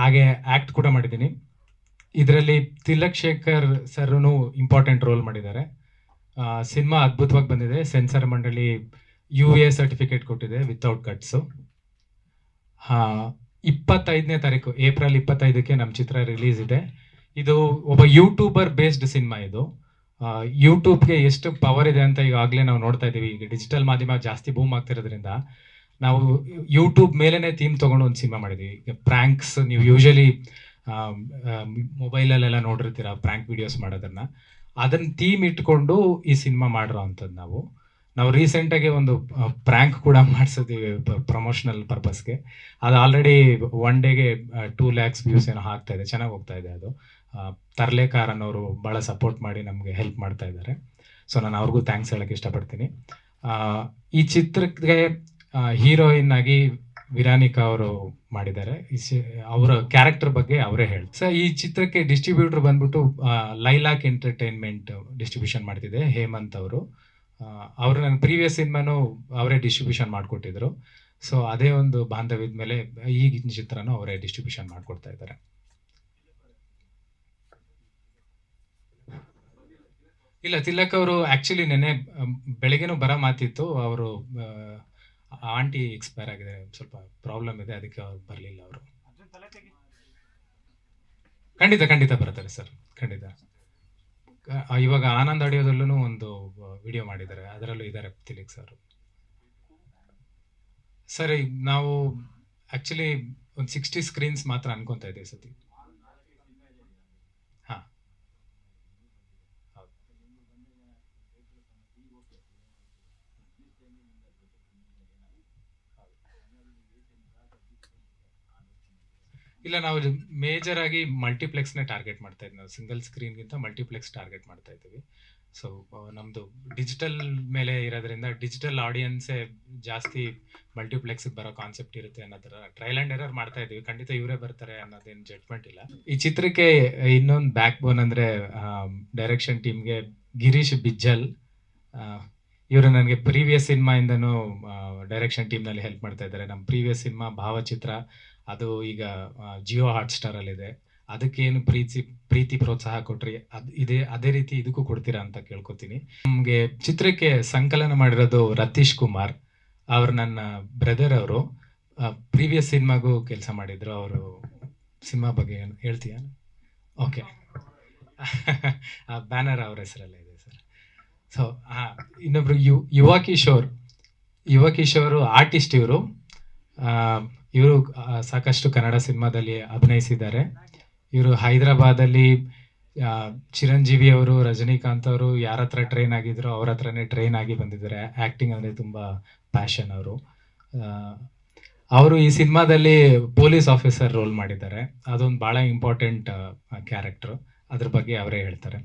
ಹಾಗೆ ಆ್ಯಕ್ಟ್ ಕೂಡ ಮಾಡಿದ್ದೀನಿ. ಇದರಲ್ಲಿ ತಿಲಕ್ ಶೇಖರ್ ಸರ್ನು ಇಂಪಾರ್ಟೆಂಟ್ ರೋಲ್ ಮಾಡಿದ್ದಾರೆ. ಸಿನಿಮಾ ಅದ್ಭುತವಾಗಿ ಬಂದಿದೆ. ಸೆನ್ಸರ್ ಮಂಡಳಿ ಯು ಎ ಸರ್ಟಿಫಿಕೇಟ್ ಕೊಟ್ಟಿದೆ ವಿತೌಟ್ ಕಟ್ಸು ಹಾಂ, ಇಪ್ಪತ್ತೈದನೇ ತಾರೀಕು, ಏಪ್ರಿಲ್ ಇಪ್ಪತ್ತೈದಕ್ಕೆ ನಮ್ಮ ಚಿತ್ರ ರಿಲೀಸ್ ಇದೆ. ಇದು ಒಬ್ಬ ಯೂಟ್ಯೂಬರ್ ಬೇಸ್ಡ್ ಸಿನಿಮಾ ಇದು. ಯೂಟ್ಯೂಬ್ಗೆ ಎಷ್ಟು ಪವರ್ ಇದೆ ಅಂತ ಈಗಾಗಲೇ ನಾವು ನೋಡ್ತಾ ಇದ್ದೀವಿ. ಈಗ ಡಿಜಿಟಲ್ ಮಾಧ್ಯಮ ಜಾಸ್ತಿ ಬೂಮ್ ಆಗ್ತಿರೋದ್ರಿಂದ. ನಾವು ಯೂಟ್ಯೂಬ್ ಮೇಲೇ ಥೀಮ್ ತೊಗೊಂಡು ಒಂದು ಸಿನಿಮಾ ಮಾಡಿದ್ದೀವಿ ಈಗ ಪ್ರ್ಯಾಂಕ್ಸ್ ನೀವು ಯೂಶಲಿ ಮೊಬೈಲಲ್ಲೆಲ್ಲ ನೋಡಿರ್ತೀರ ಪ್ರ್ಯಾಂಕ್ ವಿಡಿಯೋಸ್ ಮಾಡೋದನ್ನ. ಅದನ್ನ ಥೀಮ್ ಇಟ್ಕೊಂಡು ಈ ಸಿನಿಮಾ ಮಾಡಿರೋ ಅಂಥದ್ದು ನಾವು. ನಾವು ರೀಸೆಂಟಾಗಿ ಒಂದು ಪ್ರ್ಯಾಂಕ್ ಕೂಡ ಮಾಡಿಸಿದ್ದೀವಿ ಪ್ರಮೋಷನಲ್ ಪರ್ಪಸ್ಗೆ ಅದು ಆಲ್ರೆಡಿ ಒನ್ ಡೇಗೆ ಟೂ ಲ್ಯಾಕ್ಸ್ ವ್ಯೂಸ್ ಏನೋ ಆಗ್ತಾ ಇದೆ. ಚೆನ್ನಾಗಿ ಹೋಗ್ತಾ ಇದೆ ಅದು. ತರ್ಲೇಕಾರ್ ಅನ್ನೋರು ಭಾಳ ಸಪೋರ್ಟ್ ಮಾಡಿ ನಮಗೆ ಹೆಲ್ಪ್ ಮಾಡ್ತಾ ಇದ್ದಾರೆ. ಸೊ ನಾನು ಅವ್ರಿಗೂ ಥ್ಯಾಂಕ್ಸ್ ಹೇಳೋಕ್ಕೆ ಇಷ್ಟಪಡ್ತೀನಿ. ಈ ಚಿತ್ರಕ್ಕೆ ಹೀರೋಯಿನ್ ಆಗಿ ವಿರಾನಿಕಾ ಅವರು ಮಾಡಿದ್ದಾರೆ. ಅವರ ಕ್ಯಾರೆಕ್ಟರ್ ಬಗ್ಗೆ ಅವರೇ ಹೇಳಿ ಸರ್, ಈ ಚಿತ್ರಕ್ಕೆ ಡಿಸ್ಟ್ರಿಬ್ಯೂಟರ್ ಬಂದ್ಬಿಟ್ಟು ಲೈಲಾಕ್ ಎಂಟರ್ಟೈನ್ಮೆಂಟ್ ಡಿಸ್ಟ್ರಿಬ್ಯೂಷನ್ ಮಾಡ್ತಿದೆ, ಹೇಮಂತ್ ಅವರು. ಅವರು ನನ್ನ ಪ್ರೀವಿಯಸ್ ಸಿನಿಮಾನು ಅವರೇ ಡಿಸ್ಟ್ರಿಬ್ಯೂಷನ್ ಮಾಡಿಕೊಟ್ಟಿದ್ರು. ಸೊ, ಅದೇ ಒಂದು ಬಾಂಧವ್ಯದ ಮೇಲೆ ಈಗಿನ ಚಿತ್ರನೂ ಅವರೇ ಡಿಸ್ಟ್ರಿಬ್ಯೂಷನ್ ಮಾಡಿಕೊಡ್ತಾ ಇದ್ದಾರೆ. ಇಲ್ಲ, ತಿಲಕ್ ಅವರು ಆಕ್ಚುಲಿ ನೆನ್ನೆ ಬೆಳಗ್ಗೆನೂ ಬರೋ ಮಾತಿತ್ತು. ಅವರು ಆಂಟಿ ಎಕ್ಸ್ಪೈರ್ ಆಗಿದೆ, ಸ್ವಲ್ಪ ಪ್ರಾಬ್ಲಮ್ ಇದೆ, ಅದಕ್ಕೆ ಅವ್ರು ಬರಲಿಲ್ಲ ಅವರು. ಖಂಡಿತ ಖಂಡಿತ ಬರ್ತಾರೆ ಸರ್, ಖಂಡಿತ. ಇವಾಗ ಆನಂದ್ ಆಡಿಯೋದಲ್ಲೂ ಒಂದು ವಿಡಿಯೋ ಮಾಡಿದ್ದಾರೆ, ಅದರಲ್ಲೂ ಇದ್ದಾರೆ ತಿಲಕ್ ಸರ್ ಸರ್ ನಾವು ಆಕ್ಚುಲಿ ಒಂದು ಸಿಕ್ಸ್ಟಿ ಸ್ಕ್ರೀನ್ಸ್ ಮಾತ್ರ ಅನ್ಕೊತಾ ಇದ್ದೀವಿ ಸತಿ. ಹಾ. ಇಲ್ಲ, ನಾವು ಮೇಜರ್ ಆಗಿ ಮಲ್ಟಿಪ್ಲೆಕ್ಸ್ನೇ ಟಾರ್ಗೆಟ್ ಮಾಡ್ತಾ ಇದ್ವಿ. ನಾವು ಸಿಂಗಲ್ ಸ್ಕ್ರೀನ್ಗಿಂತ ಮಲ್ಟಿಪ್ಲೆಕ್ಸ್ ಟಾರ್ಗೆಟ್ ಮಾಡ್ತಾ ಇದ್ದೀವಿ. ಸೊ ನಮ್ಮದು ಡಿಜಿಟಲ್ ಮೇಲೆ ಇರೋದ್ರಿಂದ ಡಿಜಿಟಲ್ ಆಡಿಯನ್ಸೇ ಜಾಸ್ತಿ ಮಲ್ಟಿಪ್ಲೆಕ್ಸ್ಗೆ ಬರೋ ಕಾನ್ಸೆಪ್ಟ್ ಇರುತ್ತೆ ಅನ್ನೋ ಥರ ಟ್ರಯಲ್ ಆ್ಯಂಡ್ ಎರರ್ ಮಾಡ್ತಾ ಇದ್ದೀವಿ. ಖಂಡಿತ ಇವರೇ ಬರ್ತಾರೆ ಅನ್ನೋದೇನು ಜಡ್ಜ್ಮೆಂಟ್ ಇಲ್ಲ. ಈ ಚಿತ್ರಕ್ಕೆ ಇನ್ನೊಂದು ಬ್ಯಾಕ್ ಬೋನ್ ಅಂದರೆ ಡೈರೆಕ್ಷನ್ ಟೀಮ್ಗೆ ಗಿರೀಶ್ ಬಿಜ್ಜಲ್. ಇವರು ನನಗೆ ಪ್ರೀವಿಯಸ್ ಸಿನಿಮಾಯಿಂದನೂ ಡೈರೆಕ್ಷನ್ ಟೀಮ್ನಲ್ಲಿ ಹೆಲ್ಪ್ ಮಾಡ್ತಾ ಇದ್ದಾರೆ. ನಮ್ಮ ಪ್ರೀವಿಯಸ್ ಸಿನಿಮಾ ಭಾವಚಿತ್ರ. ಅದು ಈಗ ಜಿಯೋ ಹಾಟ್ ಸ್ಟಾರಲ್ಲಿದೆ ಅದಕ್ಕೇನು ಪ್ರೀತಿ ಪ್ರೀತಿ ಪ್ರೋತ್ಸಾಹ ಕೊಟ್ರಿ, ಅದು ಇದೇ, ಅದೇ ರೀತಿ ಇದಕ್ಕೂ ಕೊಡ್ತೀರಾ ಅಂತ ಕೇಳ್ಕೊತೀನಿ. ನಮಗೆ ಚಿತ್ರಕ್ಕೆ ಸಂಕಲನ ಮಾಡಿರೋದು ರತೀಶ್ ಕುಮಾರ್. ಅವರು ನನ್ನ ಬ್ರದರ್ ಅವರು. ಪ್ರೀವಿಯಸ್ ಸಿನಿಮಾಗೂ ಕೆಲಸ ಮಾಡಿದ್ರು. ಅವರು ಸಿನಿಮಾ ಬಗ್ಗೆ ಏನು ಹೇಳ್ತೀಯಾ? ಓಕೆ ಬ್ಯಾನರ್ ಅವ್ರ ಹೆಸರಲ್ಲೇ ಇದೆ ಸರ್. ಸೊ ಹಾಂ ಇನ್ನೊಬ್ರು ಯು, ಯುವ ಕಿಶೋರ್. ಯುವ ಕಿಶೋರ್ ಆರ್ಟಿಸ್ಟ್ ಇವರು. ಇವರು ಸಾಕಷ್ಟು ಕನ್ನಡ ಸಿನಿಮಾದಲ್ಲಿ ಅಭಿನಯಿಸಿದ್ದಾರೆ. ಇವರು ಹೈದರಾಬಾದಲ್ಲಿ ಚಿರಂಜೀವಿ ಅವರು, ರಜನಿಕಾಂತ್ ಅವರು ಯಾರ ಹತ್ರ ಟ್ರೈನ್ ಆಗಿದ್ರು ಅವ್ರ ಹತ್ರನೇ ಟ್ರೈನ್ ಆಗಿ ಬಂದಿದ್ದಾರೆ. ಆ್ಯಕ್ಟಿಂಗ್ ಅಂದರೆ ತುಂಬ ಪ್ಯಾಷನ್ ಅವರು. ಅವರು ಈ ಸಿನಿಮಾದಲ್ಲಿ ಪೊಲೀಸ್ ಆಫೀಸರ್ ರೋಲ್ ಮಾಡಿದ್ದಾರೆ. ಅದೊಂದು ಭಾಳ ಇಂಪಾರ್ಟೆಂಟ್ ಕ್ಯಾರೆಕ್ಟ್ರು ಅದ್ರ ಬಗ್ಗೆ ಅವರೇ ಹೇಳ್ತಾರೆ.